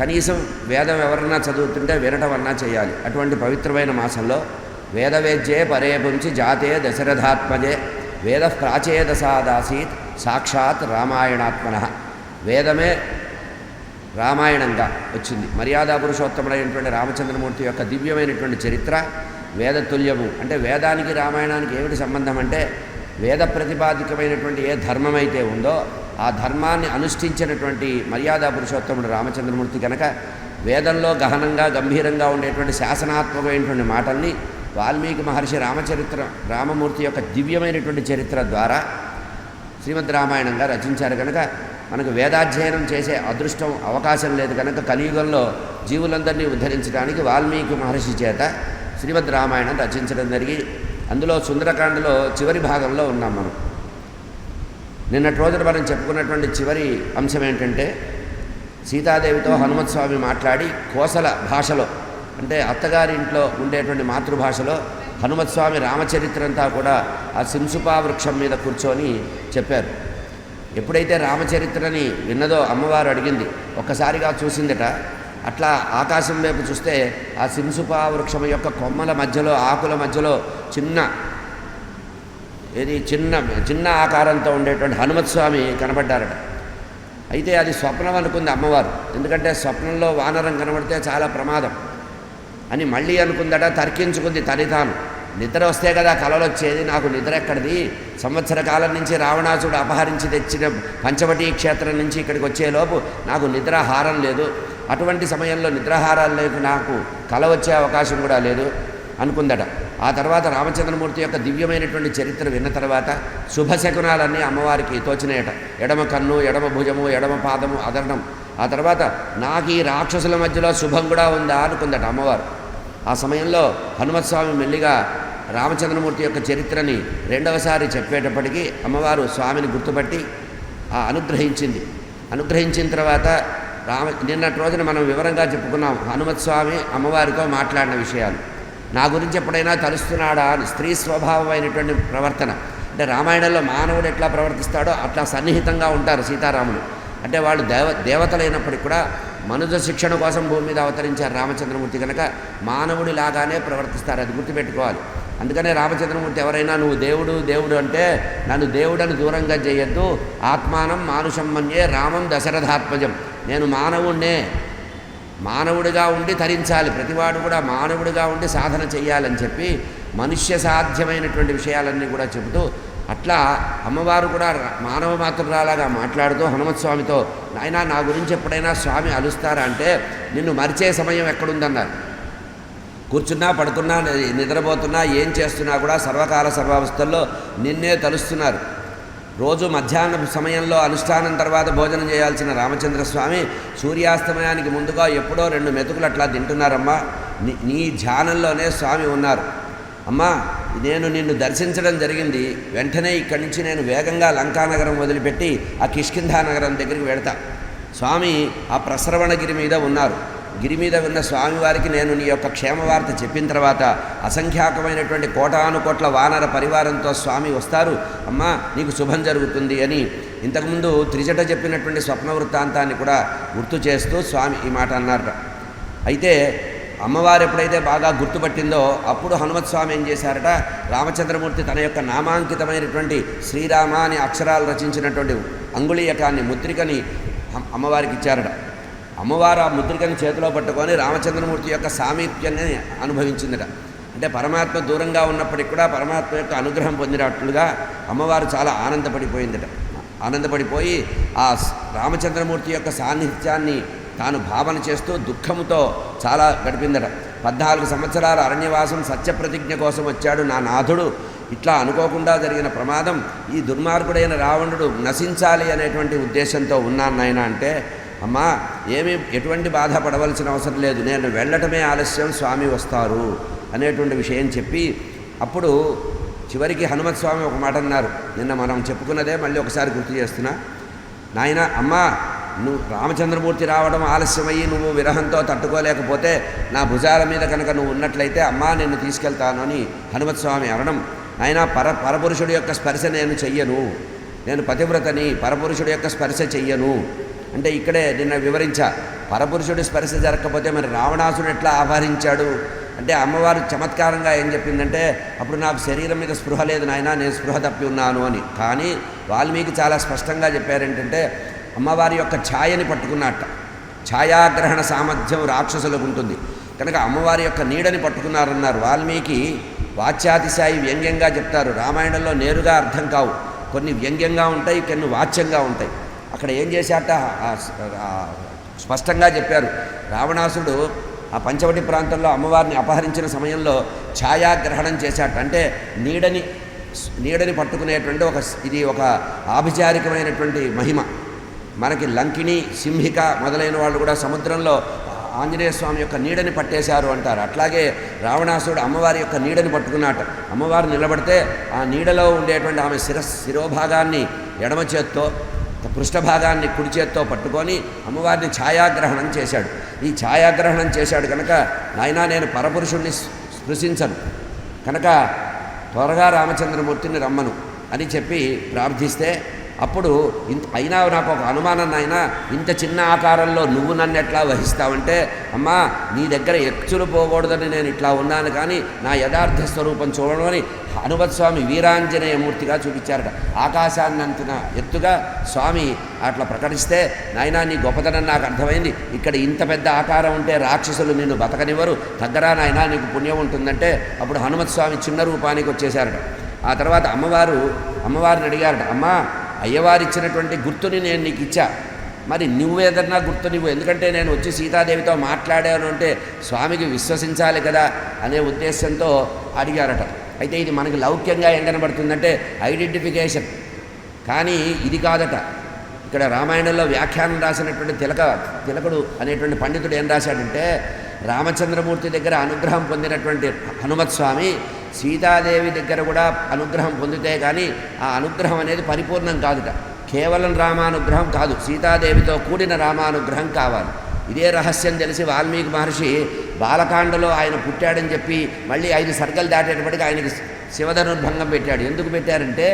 కనీసం వేదం ఎవరన్నా చదువుతుంటే వినటం అన్నా చేయాలి. అటువంటి పవిత్రమైన మాసంలో వేదవేద్యే పరేపుంచి జాతే దశరథాత్మజే. వేద ప్రాచేదసాదాసీత్ సాక్షాత్ రామాయణాత్మన. వేదమే రామాయణంగా వచ్చింది. మర్యాదా పురుషోత్తముడైనటువంటి రామచంద్రమూర్తి యొక్క దివ్యమైనటువంటి చరిత్ర వేదతుల్యము. అంటే వేదానికి రామాయణానికి ఏమిటి సంబంధం అంటే వేద ప్రతిపాదికమైనటువంటి ఏ ధర్మమైతే ఉందో ఆ ధర్మాన్ని అనుష్ఠించినటువంటి మర్యాదా పురుషోత్తముడు రామచంద్రమూర్తి కనుక వేదంలో గహనంగా గంభీరంగా ఉండేటువంటి శాసనాత్మకమైనటువంటి మాటల్ని వాల్మీకి మహర్షి రామచరిత్ర రామమూర్తి యొక్క దివ్యమైనటువంటి చరిత్ర ద్వారా శ్రీమద్ రామాయణంగా రచించారు కనుక మనకు వేదాధ్యయనం చేసే అదృష్టం అవకాశం లేదు కనుక కలియుగంలో జీవులందరినీ ఉద్ధరించడానికి వాల్మీకి మహర్షి చేత శ్రీమద్ రామాయణం రచించడం జరిగి అందులో సుందరకాండలో చివరి భాగంలో ఉన్నాం మనం. నిన్నటి రోజున మనం చెప్పుకున్నటువంటి చివరి అంశం ఏంటంటే సీతాదేవితో హనుమత్ స్వామి మాట్లాడి కోసల భాషలో అంటే అత్తగారింట్లో ఉండేటువంటి మాతృభాషలో హనుమత్ స్వామి రామచరిత్ర అంతా కూడా ఆ సింసుపా వృక్షం మీద కూర్చొని చెప్పారు. ఎప్పుడైతే రామచరిత్రని విన్నదో అమ్మవారు అడిగింది ఒక్కసారిగా చూసిందట అట్లా ఆకాశం వైపు చూస్తే ఆ సింసుపా వృక్షం యొక్క కొమ్మల మధ్యలో ఆకుల మధ్యలో చిన్న ఇది చిన్న చిన్న ఆకారంతో ఉండేటువంటి హనుమత్ స్వామి కనబడ్డారట. అయితే అది స్వప్నం అనుకుంది అమ్మవారు. ఎందుకంటే స్వప్నంలో వానరం కనబడితే చాలా ప్రమాదం. అని మళ్ళీ అనుకుందట తర్కించుకుంది తని తాను. నిద్ర వస్తే కదా కలలు వచ్చేది నాకు నిద్ర ఎక్కడిది? సంవత్సర కాలం నుంచి రావణాసుడు అపహరించి తెచ్చిన పంచవటి క్షేత్రం నుంచి ఇక్కడికి వచ్చేలోపు నాకు నిద్రాహారం లేదు. అటువంటి సమయంలో నిద్రాహారాలు లేకు నాకు కల వచ్చే అవకాశం కూడా లేదు అనుకుందట. ఆ తర్వాత రామచంద్రమూర్తి యొక్క దివ్యమైనటువంటి చరిత్ర విన్న తర్వాత శుభశకునాలన్నీ అమ్మవారికి తోచినాయట. ఎడమ కన్ను ఎడమ భుజము ఎడమ పాదము అదరణం ఆ తర్వాత నాకు ఈ రాక్షసుల మధ్యలో శుభం కూడా ఉందా అనుకుందట అమ్మవారు. ఆ సమయంలో హనుమత్ స్వామి మెల్లిగా రామచంద్రమూర్తి యొక్క చరిత్రని రెండవసారి చెప్పేటప్పటికీ అమ్మవారు స్వామిని గుర్తుపట్టి ఆ అనుగ్రహించింది. అనుగ్రహించిన తర్వాత రామ నిన్నటి రోజున మనం వివరంగా చెప్పుకున్నాం హనుమత్ స్వామి అమ్మవారితో మాట్లాడిన విషయాలు. నా గురించి ఎప్పుడైనా తలుస్తున్నాడా అని స్త్రీ స్వభావమైనటువంటి ప్రవర్తన. అంటే రామాయణంలో మానవుడు ఎట్లా ప్రవర్తిస్తాడో అట్లా సన్నిహితంగా ఉంటారు సీతారాములు. అంటే వాళ్ళు దేవ దేవతలైనప్పటికీ కూడా మనుజ శిక్షణ కోసం భూమి మీద అవతరించారు రామచంద్రమూర్తి కనుక మానవుడి లాగానే ప్రవర్తిస్తారు అది గుర్తుపెట్టుకోవాలి. అందుకనే రామచంద్రమూర్తి ఎవరైనా నువ్వు దేవుడు దేవుడు అంటే నన్ను దేవుడని దూరంగా చేయొద్దు ఆత్మానం మానుషం మన్యే రామం దశరథాత్మజం. నేను మానవుణ్ణే మానవుడిగా ఉండి తరించాలి ప్రతివాడు కూడా మానవుడిగా ఉండి సాధన చేయాలని చెప్పి మనుష్య సాధ్యమైనటువంటి విషయాలన్నీ కూడా చెబుతూ అట్లా అమ్మవారు కూడా మానవ మాతృరాలాగా మాట్లాడుతూ హనుమత్ స్వామితో నాయన నా గురించి ఎప్పుడైనా స్వామి అలుస్తారా అంటే నిన్ను మరిచే సమయం ఎక్కడుందన్నారు. కూర్చున్నా పడుకున్నా ని- నిద్రపోతున్నా ఏం చేస్తున్నా కూడా సర్వకాల సర్వావస్థల్లో నిన్నే తలుస్తున్నారు. రోజు మధ్యాహ్న సమయంలో అనుష్ఠానం తర్వాత భోజనం చేయాల్సిన రామచంద్ర స్వామి సూర్యాస్తమయానికి ముందుగా ఎప్పుడో రెండు మెతుకులు అట్లా తింటున్నారమ్మా. నీ నీ ధ్యానంలోనే స్వామి ఉన్నారు. అమ్మా నేను నిన్ను దర్శించడం జరిగింది. వెంటనే ఇక్కడి నుంచి నేను వేగంగా లంకానగరం వదిలిపెట్టి ఆ కిష్కింధా నగరం దగ్గరికి వెడతా స్వామి ఆ ప్రసరవణగిరి మీద ఉన్నారు. గిరి మీద ఉన్న స్వామివారికి నేను నీ యొక్క క్షేమవార్త చెప్పిన తర్వాత అసంఖ్యాకమైనటువంటి కోటాను కోట్ల వానర పరివారంతో స్వామి వస్తారు. అమ్మా నీకు శుభం జరుగుతుంది అని ఇంతకుముందు త్రిజట చెప్పినటువంటి స్వప్న వృత్తాంతాన్ని కూడా గుర్తు చేస్తూ స్వామి ఈ మాట అన్నారట అయితే అమ్మవారు ఎప్పుడైతే బాగా గుర్తుపట్టిందో అప్పుడు హనుమత్ స్వామి ఏం చేశారట? రామచంద్రమూర్తి తన యొక్క నామాంకితమైనటువంటి శ్రీరామ అని అక్షరాలు రచించినటువంటి అంగుళీయకాన్ని ముద్రికని అమ్మవారికి ఇచ్చారట. అమ్మవారు ఆ ముద్రికని చేతిలో పట్టుకొని రామచంద్రమూర్తి యొక్క సామీప్యాన్ని అనుభవించిందట. అంటే పరమాత్మ దూరంగా ఉన్నప్పటికీ కూడా పరమాత్మ యొక్క అనుగ్రహం పొందినట్లుగా అమ్మవారు చాలా ఆనందపడిపోయిందట. ఆనందపడిపోయి ఆ రామచంద్రమూర్తి యొక్క సాన్నిధ్యాన్ని తాను భావన చేస్తూ దుఃఖముతో చాలా గడిపిందట. పద్నాలుగు సంవత్సరాల అరణ్యవాసం సత్యప్రతిజ్ఞ కోసం వచ్చాడు నా నాథుడు. ఇట్లా అనుకోకుండా జరిగిన ప్రమాదం ఈ దుర్మార్గుడైన రావణుడు నశించాలి అనేటువంటి ఉద్దేశంతో ఉన్నాను నాయన అంటే అమ్మా ఏమీ ఎటువంటి బాధపడవలసిన అవసరం లేదు. నేను వెళ్ళటమే ఆలస్యం స్వామి వస్తారు అనేటువంటి విషయం చెప్పి అప్పుడు చివరికి హనుమత్ స్వామి ఒక మాట అన్నారు. నిన్న మనం చెప్పుకున్నదే మళ్ళీ ఒకసారి గుర్తు చేస్తున్నా. నాయన అమ్మా నువ్వు రామచంద్రమూర్తి రావడం ఆలస్యమయ్యి నువ్వు విరహంతో తట్టుకోలేకపోతే నా భుజాల మీద కనుక నువ్వు ఉన్నట్లయితే అమ్మా నిన్ను తీసుకెళ్తాను అని హనుమత్ స్వామి అనడం. ఆయన పర పరపురుషుడి యొక్క స్పర్శ నేను చెయ్యను. నేను పతివ్రతని పరపురుషుడి యొక్క స్పర్శ చెయ్యను. అంటే ఇక్కడే నిన్న వివరించా. పరపురుషుడి స్పర్శ జరగకపోతే మరి రావణాసుడు ఎట్లా ఆహ్వానించాడు? అంటే అమ్మవారు చమత్కారంగా ఏం చెప్పిందంటే అప్పుడు నాకు శరీరం మీద స్పృహ లేదు నాయన నేను స్పృహ తప్పి ఉన్నాను అని. కానీ వాల్మీకి చాలా స్పష్టంగా చెప్పారేంటంటే అమ్మవారి యొక్క ఛాయని పట్టుకున్నట్ట. ఛాయాగ్రహణ సామర్థ్యం రాక్షసులకు ఉంటుంది. కనుక అమ్మవారి యొక్క నీడని పట్టుకున్నారన్నారు. వాల్మీకి వాచ్యాతిశాయి వ్యంగ్యంగా చెప్తారు. రామాయణంలో నేరుగా అర్థం కావు. కొన్ని వ్యంగ్యంగా ఉంటాయి కొన్ని వాచ్యంగా ఉంటాయి. అక్కడ ఏం చేశాట స్పష్టంగా చెప్పారు. రావణాసుడు ఆ పంచవటి ప్రాంతంలో అమ్మవారిని అపహరించిన సమయంలో ఛాయాగ్రహణం చేశాట అంటే నీడని నీడని పట్టుకునేటువంటి ఒక ఇది ఒక ఆభిచారికమైనటువంటి మహిమ. మనకి లంకిణి సింహిక మొదలైన వాళ్ళు కూడా సముద్రంలో ఆంజనేయ స్వామి యొక్క నీడని పట్టేశారు అంటారు. అట్లాగే రావణాసుడు అమ్మవారి యొక్క నీడని పట్టుకున్నాట. అమ్మవారు నిలబడితే ఆ నీడలో ఉండేటువంటి ఆమె శిరస్ శిరోభాగాన్ని ఎడమ చేత్తో పృష్ఠభాగాన్ని కుడి చేత్తో పట్టుకొని అమ్మవారిని ఛాయాగ్రహణం చేశాడు. ఈ ఛాయాగ్రహణం చేశాడు కనుక నాయనా నేను పరపురుషుణ్ణి స్పృశించను కనుక త్వరగా రామచంద్రమూర్తిని రమ్మను అని చెప్పి ప్రార్థిస్తే అప్పుడు ఇంత అయినా నాకు ఒక అనుమానం నాయన ఇంత చిన్న ఆకారంలో నువ్వు నన్ను ఎట్లా వహిస్తావంటే అమ్మా నీ దగ్గర ఎక్చులు పోకూడదని నేను ఇట్లా ఉన్నాను కానీ నా యథార్థ స్వరూపం చూడమని హనుమత్ స్వామి వీరాంజనేయ మూర్తిగా చూపించారట. ఆకాశాన్ని ఎత్తుగా స్వామి అట్లా ప్రకటిస్తే నాయనా నీ గొప్పతనం నాకు అర్థమైంది. ఇక్కడ ఇంత పెద్ద ఆకారం ఉంటే రాక్షసులు నిన్ను బతకనివ్వరు. తగ్గరా నాయనా నీకు పుణ్యం ఉంటుందంటే అప్పుడు హనుమత్ స్వామి చిన్న రూపానికి వచ్చేశారట. ఆ తర్వాత అమ్మవారు అమ్మవారిని అడిగారట అమ్మా అయ్యవారు ఇచ్చినటువంటి గుర్తుని నేను నీకు ఇచ్చా. మరి నువ్వేదన్నా గుర్తు నువ్వు ఎందుకంటే నేను వచ్చి సీతాదేవితో మాట్లాడాను అంటే స్వామికి విశ్వసించాలి కదా అనే ఉద్దేశంతో అడిగారట. అయితే ఇది మనకి లౌక్యంగా ఏం కనబడుతుందంటే ఐడెంటిఫికేషన్. కానీ ఇది కాదట. ఇక్కడ రామాయణంలో వ్యాఖ్యానం రాసినటువంటి తిలక తిలకుడు అనేటువంటి పండితుడు ఏం రాశాడంటే రామచంద్రమూర్తి దగ్గర అనుగ్రహం పొందినటువంటి హనుమత్ స్వామి సీతాదేవి దగ్గర కూడా అనుగ్రహం పొందితే కానీ ఆ అనుగ్రహం అనేది పరిపూర్ణం కాదుట. కేవలం రామానుగ్రహం కాదు. సీతాదేవితో కూడిన రామానుగ్రహం కావాలి. ఇదే రహస్యం తెలిసి వాల్మీకి మహర్షి బాలకాండలో ఆయన పుట్టాడని చెప్పి మళ్ళీ ఐదు సర్గలు దాటేటప్పటికి ఆయనకి శివధనుర్భంగం పెట్టాడు. ఎందుకు పెట్టారంటే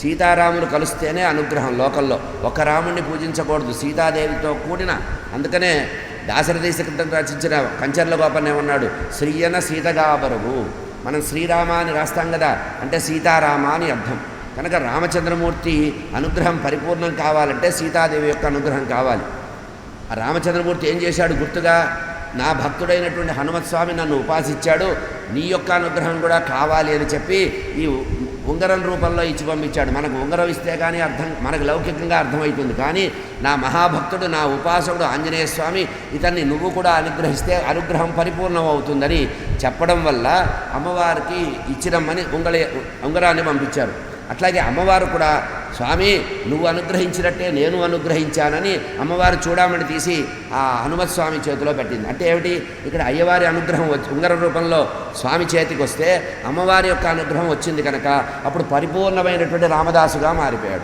సీతారాములు కలిస్తేనే అనుగ్రహం లోకల్లో ఒక రాముణ్ణి పూజించకూడదు. సీతాదేవితో కూడిన అందుకనే దాశరథీశ క్రితం రచించిన కంచర్ల గోపన్న ఉన్నాడు శ్రీయన సీతగాబరువు మనం శ్రీరామ అని రాస్తాం కదా అంటే సీతారామ అని అర్థం. కనుక రామచంద్రమూర్తి అనుగ్రహం పరిపూర్ణం కావాలంటే సీతాదేవి యొక్క అనుగ్రహం కావాలి. ఆ రామచంద్రమూర్తి ఏం చేశాడు గుర్తుగా? నా భక్తుడైనటువంటి హనుమత్స్వామి నన్ను ఉపాసించాడు నీ యొక్క అనుగ్రహం కూడా కావాలి అని చెప్పి ఈ ఉంగరం రూపంలో ఇచ్చి పంపించాడు. మనకు ఉంగరం ఇస్తే కానీ అర్థం మనకు లౌకికంగా అర్థమవుతుంది. కానీ నా మహాభక్తుడు నా ఉపాసకుడు ఆంజనేయ స్వామి ఇతన్ని నువ్వు కూడా అనుగ్రహిస్తే అనుగ్రహం పరిపూర్ణం అవుతుందని చెప్పడం వల్ల అమ్మవారికి ఇచ్చిరమ్మని ఉంగళ ఉంగరాన్ని పంపించారు. అట్లాగే అమ్మవారు కూడా స్వామి నువ్వు అనుగ్రహించినట్టే నేను అనుగ్రహించానని అమ్మవారు చూడమని తీసి ఆ హనుమత్ స్వామి చేతిలో పెట్టింది. అంటే ఏమిటి? ఇక్కడ అయ్యవారి అనుగ్రహం వచ్చి ఉంగరం రూపంలో స్వామి చేతికి వస్తే అమ్మవారి యొక్క అనుగ్రహం వచ్చింది కనుక అప్పుడు పరిపూర్ణమైనటువంటి రామదాసుగా మారిపోయాడు.